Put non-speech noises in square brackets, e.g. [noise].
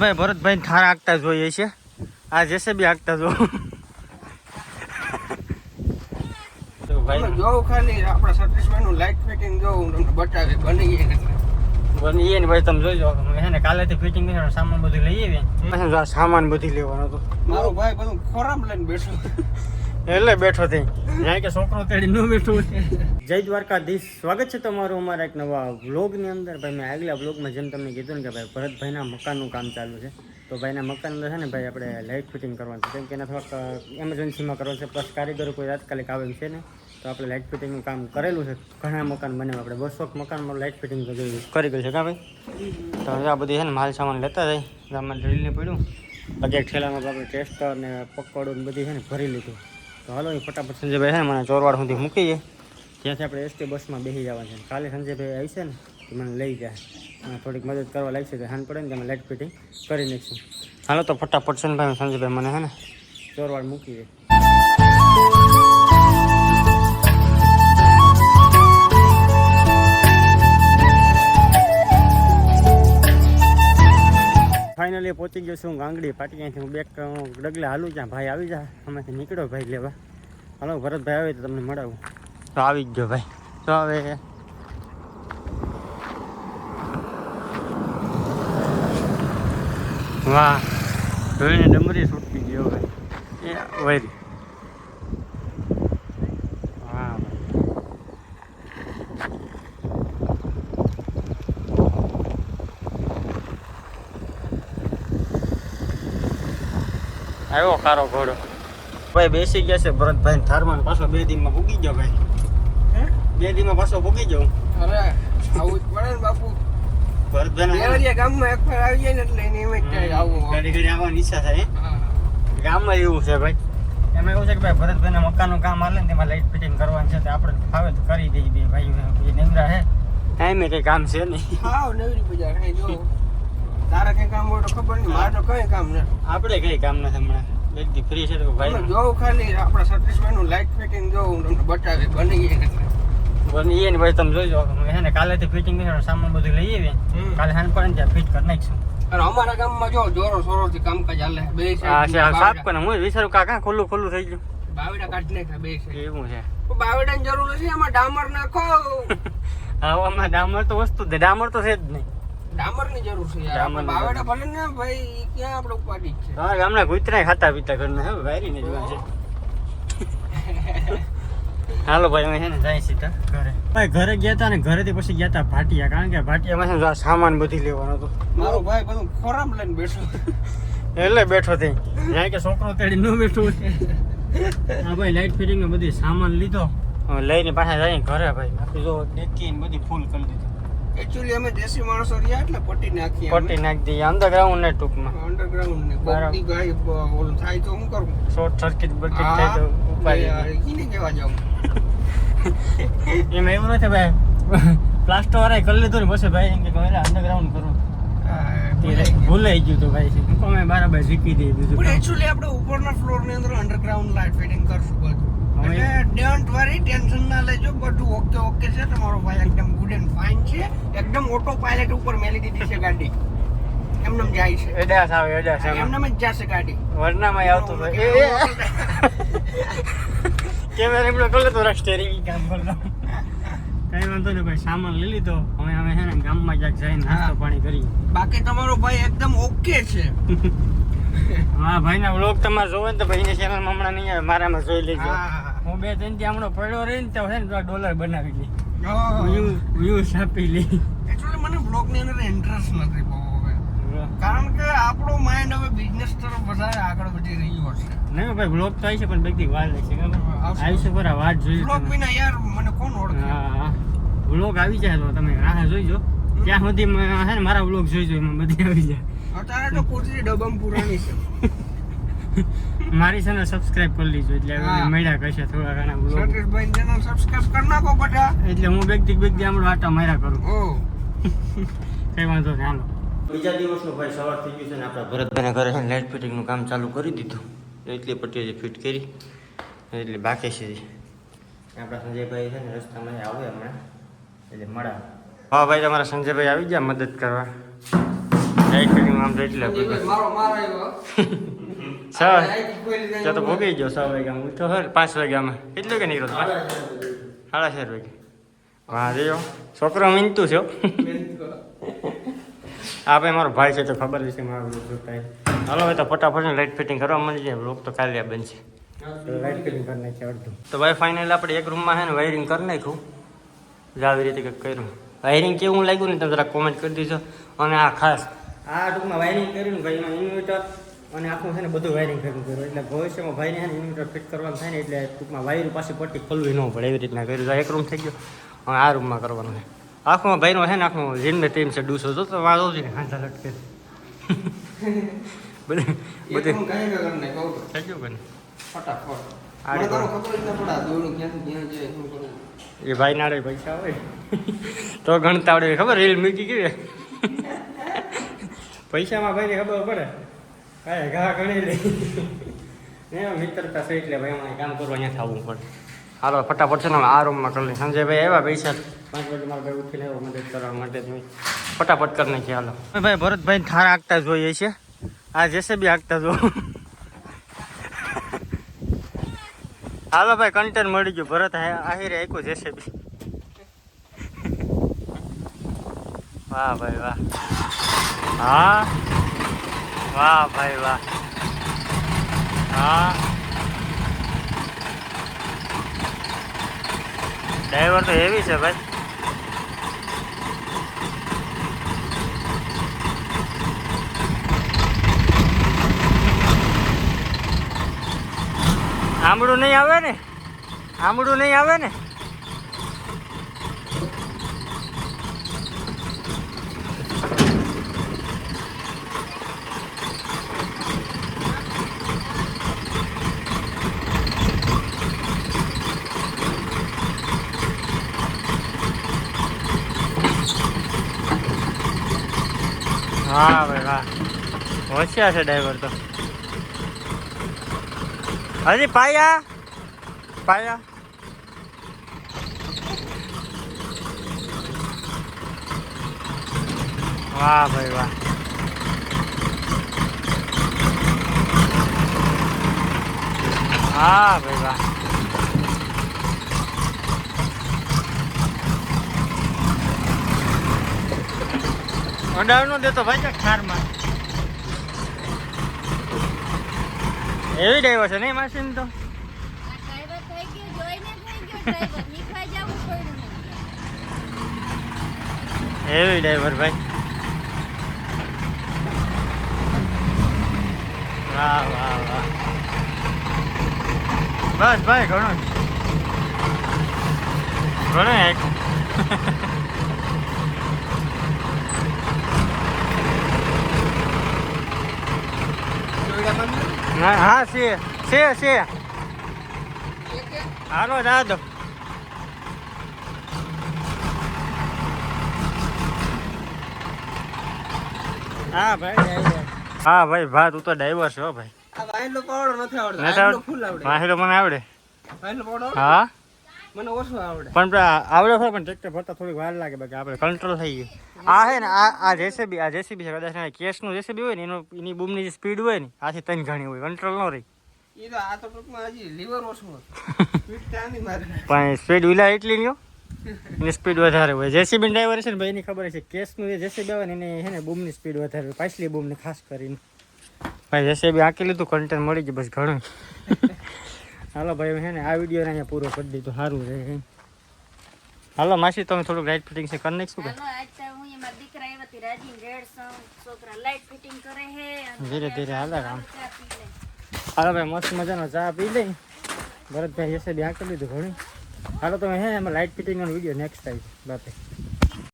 ભાઈ ભરતભાઈ થાર આગતા જોઈએ છે. આ જેસેબી આગતા જો. તો ભાઈ તમે ખાલી આપણા સતીશભાઈ નું લાઇટ ફિટિંગ હું તમને બતાવી બની બની ને ભાઈ તમે જોજો. હે ને કાલેથી ફિટિંગ કરીને સામાન બધું લઈ આવીએ. સામાન બધી લેવાનો હતો. મારો ભાઈ બધું ખોરામ લઈને બેઠો. એટલે બેઠો થઈ. કે છોકરો તેડી ન બેઠો જય દ્વારકાધીશ. સ્વાગત છે તમારું અમારા એક નવા વ્લોગની અંદર. ભાઈ મેં આગલા વ્લોગમાં જેમ તમને કીધું ને કે ભાઈ ભરતભાઈના મકાનનું કામ ચાલુ છે. તો ભાઈના મકાન અંદર છે ને ભાઈ આપણે લાઇટ ફિટિંગ કરવાનું છે. કેમ કે એના થોડાક એમરજન્સીમાં કરવાનું છે. પ્લસ કારીગરો કોઈ તાત્કાલિક આવે છે ને તો આપણે લાઇટ ફિટિંગનું કામ કરેલું છે. ઘણા મકાન બને આપણે બસો મકાનમાં લાઇટ ફિટિંગ કરી ગયું છે કા ભાઈ? તો હવે આ બધી છે ને માલ સામાન લેતા જાય. આમાં ડ્રીલને પડ્યું. બાકી એક ઠેલામાં આપણે ટેસ્ટર ને પકોડું ને બધી છે ને ભરી લીધું. તો હાલો, એ ફટાફટ સંજયભાઈ છે મને ચોરવાડ સુધી મૂકીએ ત્યાંથી આપણે એસટી બસમાં બેસી જવાનું છે. કાલે સંજયભાઈ આવશે ને, તો મને લઈ જાય. અને થોડીક મદદ કરવા લાગશે તો હાન પડે ને તમે લાઇટ ફિટિંગ કરી નાખીશું. હાલો, તો ફટાફટ સંજયભાઈ સંજયભાઈ મને હે ને, ચોરવાડ મૂકી ફાઇનલી પહોંચી ગયો છું ગાંગડી પાટી અહીંથી હું બેક ડગલે હાલું ત્યાં ભાઈ આવી જા. આમાંથી નીકળ્યો ભાઈ લેવા. હાલો, ભરતભાઈ આવે તો તમને મળાવું. તો આવી જ ગયો ભાઈ. તો હવે વાહ. જોઈને ડમરી છૂટી ગયો ભાઈ. એ વૈરી વાહ ભાઈ આવ્યો કારો ઘોડો. ભાઈ બેસી ગયા છે ભરતભાઈ થારમાં પાછો બે દીમાં ભૂગી ગયો ભાઈ. બે દીમાં પાછો ભૂગી ગયો. અરે આવું જ પડે ને બાપુ. ભરતભાઈ ગામમાં એક આવી જાય ને એટલે એની એમ જ આવું ઘડી ઘડી આવવાની ઈચ્છા થાય ગામમાં એવું છે ભાઈ. એમાં એવું છે કે ભાઈ ભરતભાઈના મકાનનું કામ હાલે ને તેમાં લાઇટ ફિટિંગ કરવાનું છે તો આપણે ફાવે તો કરી દઈએ બે ભાઈ એ નિમરા હે? ટાઈમે કંઈ કામ છે નહીં હા નવરી બજાર જો. તારે કઈ કામ હોય તો ખબર નહીં. મારે તો કઈ કામ નથી. આપણે કઈ કામ નથી હમણાં? એકદી ફ્રી છે તો ભાઈ જોઉં ખાલી આપણા સતીશભાઈ નું લાઇટ ફિટિંગ જોવું તમને બતાવી બની બની ને ભાઈ તમે જોજો. હે ને કાલેથી ફિટિંગ કરીને સામાન બધું લઈ આવીએ. કાલે હાન પડે ત્યાં ફિટ કરી નાખીશું. અને અમારા ગામમાં જો જોરો સોરો થી કામકાજ હાલે. બે આ છે આ સાફ કરે હું વિચારું કાકા ખુલ્લું ખુલ્લું થઈ ગયું. બાવડા કાઢી નાખ્યા બે છે એવું છે. બાવડાની જરૂર નથી એમાં ડામર નાખો. [laughs] હા આમાં ડામર તો વસ્તુ છે. ડામર તો છે જ નહીં. ડામરની જરૂર છે યાર. બાવડા ભલે ને ભાઈ ક્યાં આપણે ઉપાડી છે? તમારા ગામના કૂતરા ખાતા પીતા ઘરના હવે વારીને જોવા છે. [laughs] હાલો ભાઈ અમે છે ને જાય સીધા ઘરે. ભાઈ ઘરે ગયા હતા ને ઘરેથી પછી ગયા હતા ભાટિયા કારણ કે ભાટિયામાં છે સામાન બધી લેવાનો હતો. મારો ભાઈ બધું ખોરામ લઈને બેઠો. એટલે બેઠો થઈ જાય કે છોકરો તેડી ન બેઠો હા ભાઈ લાઇટ ફિટિંગ બધી સામાન લીધો. લઈને પાછા જાય ઘરે ભાઈ. બાકી જો ડેકી બધી ફૂલ કરી દીધી. એકચ્યુઅલી અમે દેશી માણસો રહ્યા એટલે પટ્ટી નાખી પટ્ટી નાખી દઈએ અંડરગ્રાઉન્ડ ને ટૂંકમાં. અંડરગ્રાઉન્ડ ને બરાબર. ગાય ઓલું થાય તો હું કરું? શોર્ટ સર્કિટ બર્કિટ થાય તો ઉપાડી કીને કેવા જાઉં? એમાં એવું નથી ભાઈ. પ્લાસ્ટર વાળા કરી લીધું ને પછી ભાઈ એમ કે અંડરગ્રાઉન્ડ કરું. ભૂલાઈ ગયું. તો ભાઈ. અમે બરાબર શીખી દઈએ બીજું પણ એકચ્યુઅલી આપણે ઉપરના ફ્લોરની અંદર અંડરગ્રાઉન્ડ લાઇટ ફિટિંગ કરશું બધું. ડોન્ટ વરી ટેન્શન ના લેજો બધું ઓકે ઓકે છે. તમારો ભાઈ એકદમ ગુડ એન્ડ ફાઇન છે. એકદમ ઓટો પાયલટ ઉપર મેલી દીધી છે ગાડી. એમને જાય છે. એડાસ આવે એડાસ આવે. એમને જ જશે ગાડી. વરનામાં આવતો તો એ કેમેરા એમનો કલે તો સ્ટેરિંગ કામ કરતો. કઈ વાંધો નહીં ભાઈ સામાન લઈ લીધો. હવે અમે છે ને ગામમાં જ્યાં જઈને નાસ્તો હા. પાણી કરી બાકી તમારો ભાઈ એકદમ ઓકે છે. [laughs] હા ભાઈના વ્લોગ તમારે જોવે ને તો ભાઈની ચેનલમાં હમણાં નહીં આવે મારામાં જોઈ લેજો. હા હું બે ત્રણથી હમણાં પડ્યો રહી ને તો છે ને ડોલર બનાવી લી. હા. વ્યૂ વ્યૂ છાપી લી. Actually મને બ્લોગની અંદર ઇન્ટરેસ્ટ નથી બહુ કારણ કે આપણો માઇન્ડ હવે બિઝનેસ તરફ વધારે આગળ વધી રહ્યું હશે નહીં ભાઈ બ્લોગ તો આવી છે પણ બધી વાર લાગશે આવશે. આવી છે બરા વાત જોઈએ બ્લોગ વિના યાર મને કોણ ઓળખે? હા બ્લોગ આવી જાય તો તમે રાહ જોઈજો ત્યાં સુધી હે ને મારા બ્લોગ જોઈજો એમાં બધી આવી જાય. અત્યારે તો કોચરી ડબમ પુરાણી છે. [laughs] [laughs] મારી ચેનલ સબસ્ક્રાઇબ કરી લીજો એટલે. મળ્યા કશે થોડા ઘણા બ્લોગ સતીશભાઈ ચેનલ સબસ્ક્રાઇબ કરી નાખો બધા. એટલે હું બેગથી બેગથી આમળો આટા માર્યા કરું. ઓ [laughs] કઈ વાંધો નહીં હાલો. બીજા દિવસનું ભાઈ સવાર થઈ ગયું છે ને આપણા ભરતભાઈના ઘરે છે લાઇટ ફિટિંગનું કામ ચાલુ કરી દીધું. એટલી પટ્ટી જે ફિટ કરી. એટલે બાકી છે. આપણા સંજયભાઈ છે ને રસ્તામાં આવે હમણાં. એટલે મળ્યા હા ભાઈ તમારા સંજયભાઈ આવી ગયા મદદ કરવા. લાઈટ આમ [laughs] તો એટલે છ ખોલી તો ભૂગી ગયો છ વાગ્યામાં. ઉઠ્યો પાંચ વાગ્યામાં કેટલું કે નીકળ્યો પાંચ સાડા ચાર વાગે. હા. રહ્યો છોકરો મીનતું છે. આ ભાઈ મારો ભાઈ છે તો ખબર છે મારો હાલો હવે તો ફટાફટ લાઇટ ફિટિંગ કરવા મળી જાય. લોક તો કાલે બનશે લાઇટ ફિટિંગ કરી નાખી અડધું. તો ભાઈ ફાઇનલ આપણે એક રૂમમાં છે ને વાયરિંગ કરી નાખ્યું. આવી રીતે કંઈક કર્યું. વાયરિંગ કેવું લાગ્યું ને તમે જરા કોમેન્ટ કરી દીધો અને આ ખાસ આ ટૂંકમાં વાયરિંગ કર્યું ભાઈ એમાં ઇન્વર્ટર અને આખું છે ને બધું વાયરિંગ ભેગું કર્યું. એટલે ભવિષ્યમાં ભાઈને છે ને ઇન્વર્ટર ફિટ કરવાનું થાય ને એટલે ટૂંકમાં વાયર પાછી પટ્ટી ખોલવી ન પડે એવી રીતના કર્યું. તો એક રૂમ થઈ ગયો. હવે આ રૂમમાં કરવાનું છે. આખું ભાઈનો છે ને આખું જીમને ટીમ છે ડૂસો. જો તો વાંધો છે હાંધા લટકે. [laughs] બધે બધે તો. થઈ ગયું? ફટાફટ. એ ભાઈ નાડે પૈસા હોય. [laughs] તો ગણતા આવડે. ખબર રીલ મૂકી કેવી? પૈસામાં ભાઈને ખબર પડે. કાંઈ ઘા ગણી લે. એ મિત્રતા છે એટલે ભાઈ અમારે કામ કરવા અહીંયા થવું પડે. હાલો ફટાફટ છે ને આ રૂમમાં કરી સંજય ભાઈ આવ્યા પૈસા? પાંચ વાગે મારા ભાઈ ઉઠીને આવ્યો મદદ કરવા માટે જ હોય. ફટાફટ કરી નાખીએ હાલો. ભાઈ ભરતભાઈ થાર આગતા જોઈએ છે આ જેસે બી આગતા જો હાલો ભાઈ કન્ટેન મળી ગયું. ભરત આ- આહિરે આપ્યું જેસે બી વાહ ભાઈ વાહ. હા? વાહ ભાઈ વાહ. હા? ડ્રાઈવર તો હેવી છે ભાઈ. આમળું નહીં આવે ને? આમળું નહીં આવે ને? હા, ભાઈ, વાહ. હોશિયાર છે ડ્રાઈવર તો. હજી પાયા? પાયા? વાહ, ભાઈ, વાહ. હા, ભાઈ, વાહ. અડાવ દેતો ભાઈ ક્યાંક એવી ડ્રાઈવર છે નહીં માસીન તો? એવી ડ્રાઈવર ભાઈ. વાહ વાહ વાહ. બસ ભાઈ, ઘણું. ઘણું એક જોઈડા બંધ ને? હા હા છે છે છે હાલો જા દો હા ભાઈ. હા ભાઈ ભા તું તો ડ્રાઈવર છો ભાઈ આ વાયલો પાવડો નથી આવડતો. વાહેલો મને આવડે વાયલો પાવડો આવડે? હા મને ઓછું આવડે. પણ આવડે ખરો પણ ટ્રેક્ટર ભરતા થોડીક વાર લાગે બાકી આપણે કંટ્રોલ થઈ ગયું. આ હે ને આ આ જેસીબી આ જેસીબી છે કદાચ કેસનું જેસીબી હોય ને એનું એની બૂમની જે સ્પીડ હોય ને આથી ત્રણ ઘણી હોય કંટ્રોલ ન રહી. ઈ તો આ તો ટૂંકમાં હજી લીવર ઓછું સ્પીડ ત્યાં નહીં મારે. પણ સ્પીડ વિલા એટલી નહીં એની સ્પીડ વધારે હોય. જેસીબી ડ્રાઈવર છે ને ભાઈ એની ખબર છે કેસનું જે જેસીબી આવે ને એને હે ને બૂમની સ્પીડ વધારે હોય. પાછલી બૂમની ખાસ કરીને. ભાઈ જેસીબી આંકી લીધું કન્ટેન્ટ મળી ગયું બસ ઘણું હાલો ભાઈ હે ને આ વીડિયો અહીંયા પૂરો કરી દીધું. સારું રહે હાલો માસી તમે થોડુંક લાઇટ ફિટિંગ છે કરી નાખશું ધીરે ધીરે હાલે કામ. હાલો ભાઈ મસ્ત મજાનો ચા પી લઈ. ભરતભાઈ એસે બી કરી દીધું ઘણી. હાલો તમે હે એમાં લાઇટ ફિટિંગનો વીડિયો નેક્સ્ટ ટાઈમ બાપે.